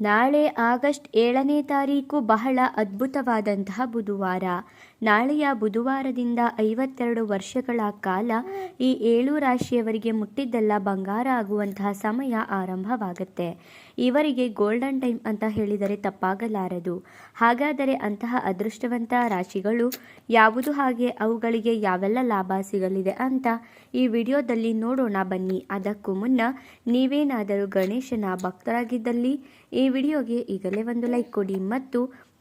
ನಾಳೆ ಆಗಸ್ಟ್ ಏಳನೇ ತಾರೀಕು ಬಹಳ ಅದ್ಭುತವಾದಂತಹ ಬುಧವಾರ. ನಾಳೆಯ ಬುಧವಾರದಿಂದ ಐವತ್ತೆರಡು ವರ್ಷಗಳ ಕಾಲ ಈ ಏಳು ರಾಶಿಯವರಿಗೆ ಮುಟ್ಟಿದ್ದೆಲ್ಲ ಬಂಗಾರ ಆಗುವಂತಹ ಸಮಯ ಆರಂಭವಾಗುತ್ತೆ. ಇವರಿಗೆ ಗೋಲ್ಡನ್ ಟೈಮ್ ಅಂತ ಹೇಳಿದರೆ ತಪ್ಪಾಗಲಾರದು. ಹಾಗಾದರೆ ಅಂತಹ ಅದೃಷ್ಟವಂತ ರಾಶಿಗಳು ಯಾವುದು ಹಾಗೆ ಅವುಗಳಿಗೆ ಯಾವೆಲ್ಲ ಲಾಭ ಸಿಗಲಿದೆ ಅಂತ ಈ ವಿಡಿಯೋದಲ್ಲಿ ನೋಡೋಣ ಬನ್ನಿ. ಅದಕ್ಕೂ ಮುನ್ನ ನೀವೇನಾದರೂ ಗಣೇಶನ ಭಕ್ತರಾಗಿದ್ದಲ್ಲಿ ಈ ವಿಡಿಯೋಗೆ ಈಗಲೇ ಒಂದು ಲೈಕ್ ಕೊಡಿ ಮತ್ತು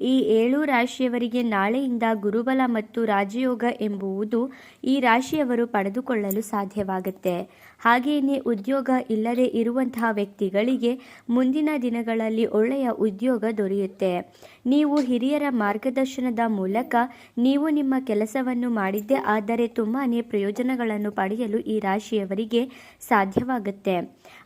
ಈ ಏಳು ರಾಶಿಯವರಿಗೆ ನಾಳೆಯಿಂದ ಗುರುಬಲ ಮತ್ತು ರಾಜಯೋಗ ಎಂಬುವುದು ಈ ರಾಶಿಯವರು ಪಡೆದುಕೊಳ್ಳಲು ಸಾಧ್ಯವಾಗುತ್ತೆ. ಹಾಗೆಯೇ ಉದ್ಯೋಗ ಇಲ್ಲದೆ ಇರುವಂತಹ ವ್ಯಕ್ತಿಗಳಿಗೆ ಮುಂದಿನ ದಿನಗಳಲ್ಲಿ ಒಳ್ಳೆಯ ಉದ್ಯೋಗ ದೊರೆಯುತ್ತೆ. ನೀವು ಹಿರಿಯರ ಮಾರ್ಗದರ್ಶನದ ಮೂಲಕ ನೀವು ನಿಮ್ಮ ಕೆಲಸವನ್ನು ಮಾಡಿದ್ದೇ ಆದರೆ ತುಂಬಾ ಪ್ರಯೋಜನಗಳನ್ನು ಪಡೆಯಲು ಈ ರಾಶಿಯವರಿಗೆ ಸಾಧ್ಯವಾಗುತ್ತೆ.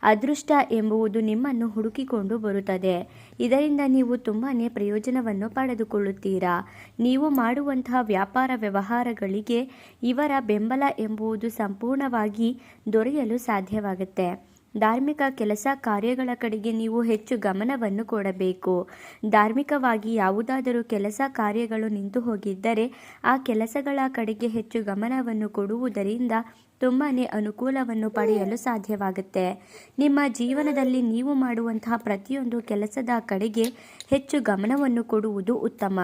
ಅದೃಷ್ಟ ಎಂಬುವುದು ನಿಮ್ಮನ್ನು ಹುಡುಕಿಕೊಂಡು ಬರುತ್ತದೆ. ಇದರಿಂದ ನೀವು ತುಂಬಾ ಪ್ರಯೋಜನವನ್ನು ಪಡೆದುಕೊಳ್ಳುತ್ತೀರಾ? ನೀವು ಮಾಡುವಂತಹ ವ್ಯಾಪಾರ ವ್ಯವಹಾರಗಳಿಗೆ ಇವರ ಬೆಂಬಲ ಎಂಬುದು ಸಂಪೂರ್ಣವಾಗಿ ದೊರೆಯಲು ಸಾಧ್ಯವಾಗುತ್ತೆ. ಧಾರ್ಮಿಕ ಕೆಲಸ ಕಾರ್ಯಗಳ ಕಡೆಗೆ ನೀವು ಹೆಚ್ಚು ಗಮನವನ್ನು ಕೊಡಬೇಕು. ಧಾರ್ಮಿಕವಾಗಿ ಯಾವುದಾದರೂ ಕೆಲಸ ಕಾರ್ಯಗಳು ನಿಂತು ಹೋಗಿದ್ದರೆ ಆ ಕೆಲಸಗಳ ಕಡೆಗೆ ಹೆಚ್ಚು ಗಮನವನ್ನು ಕೊಡುವುದರಿಂದ ತುಂಬಾ ಅನುಕೂಲವನ್ನು ಪಡೆಯಲು ಸಾಧ್ಯವಾಗುತ್ತೆ. ನಿಮ್ಮ ಜೀವನದಲ್ಲಿ ನೀವು ಮಾಡುವಂತಹ ಪ್ರತಿಯೊಂದು ಕೆಲಸದ ಕಡೆಗೆ ಹೆಚ್ಚು ಗಮನವನ್ನು ಕೊಡುವುದು ಉತ್ತಮ.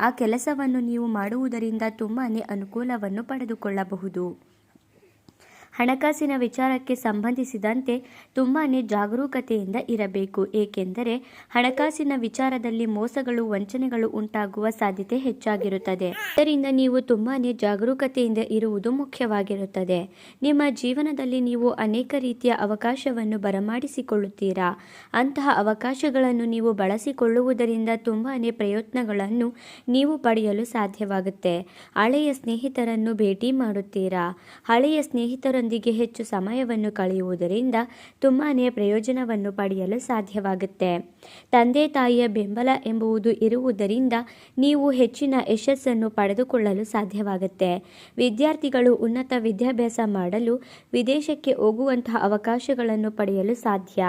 ಆ ಕೆಲಸವನ್ನು ನೀವು ಮಾಡುವುದರಿಂದ ತುಂಬಾ ಅನುಕೂಲವನ್ನು ಪಡೆದುಕೊಳ್ಳಬಹುದು. ಹಣಕಾಸಿನ ವಿಚಾರಕ್ಕೆ ಸಂಬಂಧಿಸಿದಂತೆ ತುಂಬಾ ಜಾಗರೂಕತೆಯಿಂದ ಇರಬೇಕು. ಏಕೆಂದರೆ ಹಣಕಾಸಿನ ವಿಚಾರದಲ್ಲಿ ಮೋಸಗಳು, ವಂಚನೆಗಳು ಉಂಟಾಗುವ ಸಾಧ್ಯತೆ ಹೆಚ್ಚಾಗಿರುತ್ತದೆ. ಇದರಿಂದ ನೀವು ತುಂಬಾ ಜಾಗರೂಕತೆಯಿಂದ ಇರುವುದು ಮುಖ್ಯವಾಗಿರುತ್ತದೆ. ನಿಮ್ಮ ಜೀವನದಲ್ಲಿ ನೀವು ಅನೇಕ ರೀತಿಯ ಅವಕಾಶವನ್ನು ಬರಮಾಡಿಸಿಕೊಳ್ಳುತ್ತೀರಾ? ಅಂತಹ ಅವಕಾಶಗಳನ್ನು ನೀವು ಬಳಸಿಕೊಳ್ಳುವುದರಿಂದ ತುಂಬಾ ಪ್ರಯತ್ನಗಳನ್ನು ನೀವು ಪಡೆಯಲು ಸಾಧ್ಯವಾಗುತ್ತೆ. ಹಳೆಯ ಸ್ನೇಹಿತರನ್ನು ಭೇಟಿ ಮಾಡುತ್ತೀರಾ? ಹಳೆಯ ಸ್ನೇಹಿತರನ್ನು ಅವರೊಂದಿಗೆ ಹೆಚ್ಚು ಸಮಯವನ್ನು ಕಳೆಯುವುದರಿಂದ ತುಂಬಾ ಪ್ರಯೋಜನವನ್ನು ಪಡೆಯಲು ಸಾಧ್ಯವಾಗುತ್ತೆ. ತಂದೆ ತಾಯಿಯ ಬೆಂಬಲ ಎಂಬುವುದು ಇರುವುದರಿಂದ ನೀವು ಹೆಚ್ಚಿನ ಯಶಸ್ಸನ್ನು ಪಡೆದುಕೊಳ್ಳಲು ಸಾಧ್ಯವಾಗುತ್ತೆ. ವಿದ್ಯಾರ್ಥಿಗಳು ಉನ್ನತ ವಿದ್ಯಾಭ್ಯಾಸ ಮಾಡಲು ವಿದೇಶಕ್ಕೆ ಹೋಗುವಂತಹ ಅವಕಾಶಗಳನ್ನು ಪಡೆಯಲು ಸಾಧ್ಯ.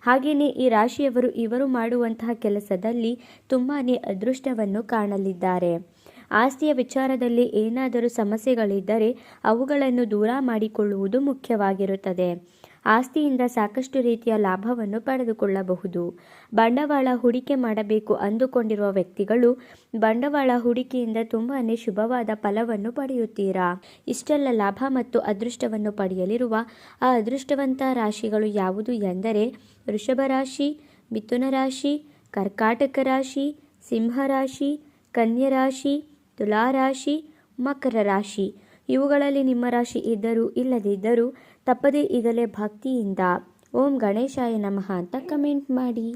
ಹಾಗೆಯೇ ಈ ರಾಶಿಯವರು ಇವರು ಮಾಡುವಂತಹ ಕೆಲಸದಲ್ಲಿ ತುಂಬಾ ಅದೃಷ್ಟವನ್ನು ಕಾಣಲಿದ್ದಾರೆ. ಆಸ್ತಿಯ ವಿಚಾರದಲ್ಲಿ ಏನಾದರೂ ಸಮಸ್ಯೆಗಳಿದ್ದರೆ ಅವುಗಳನ್ನು ದೂರ ಮಾಡಿಕೊಳ್ಳುವುದು ಮುಖ್ಯವಾಗಿರುತ್ತದೆ. ಆಸ್ತಿಯಿಂದ ಸಾಕಷ್ಟು ರೀತಿಯ ಲಾಭವನ್ನು ಪಡೆದುಕೊಳ್ಳಬಹುದು. ಬಂಡವಾಳ ಹೂಡಿಕೆ ಮಾಡಬೇಕು ಅಂದುಕೊಂಡಿರುವ ವ್ಯಕ್ತಿಗಳು ಬಂಡವಾಳ ಹೂಡಿಕೆಯಿಂದ ತುಂಬಾ ಶುಭವಾದ ಫಲವನ್ನು ಪಡೆಯುತ್ತೀರಾ? ಇಷ್ಟೆಲ್ಲ ಲಾಭ ಮತ್ತು ಅದೃಷ್ಟವನ್ನು ಪಡೆಯಲಿರುವ ಆ ಅದೃಷ್ಟವಂತ ರಾಶಿಗಳು ಯಾವುದು ಎಂದರೆ ವೃಷಭ ರಾಶಿ, ಮಿಥುನ ರಾಶಿ, ಕರ್ಕಾಟಕ ರಾಶಿ ಸಿಂಹರಾಶಿ ಕನ್ಯರಾಶಿ ತುಲಾರಾಶಿ, ಮಕರ ರಾಶಿ. ಇವುಗಳಲ್ಲಿ ನಿಮ್ಮ ರಾಶಿ ಇದ್ದರೂ ಇಲ್ಲದಿದ್ದರೂ ತಪ್ಪದೇ ಈಗಲೇ ಭಕ್ತಿಯಿಂದ. ಓಂ ಗಣೇಶಾಯ ನಮಃ ಅಂತ ಕಮೆಂಟ್ ಮಾಡಿ.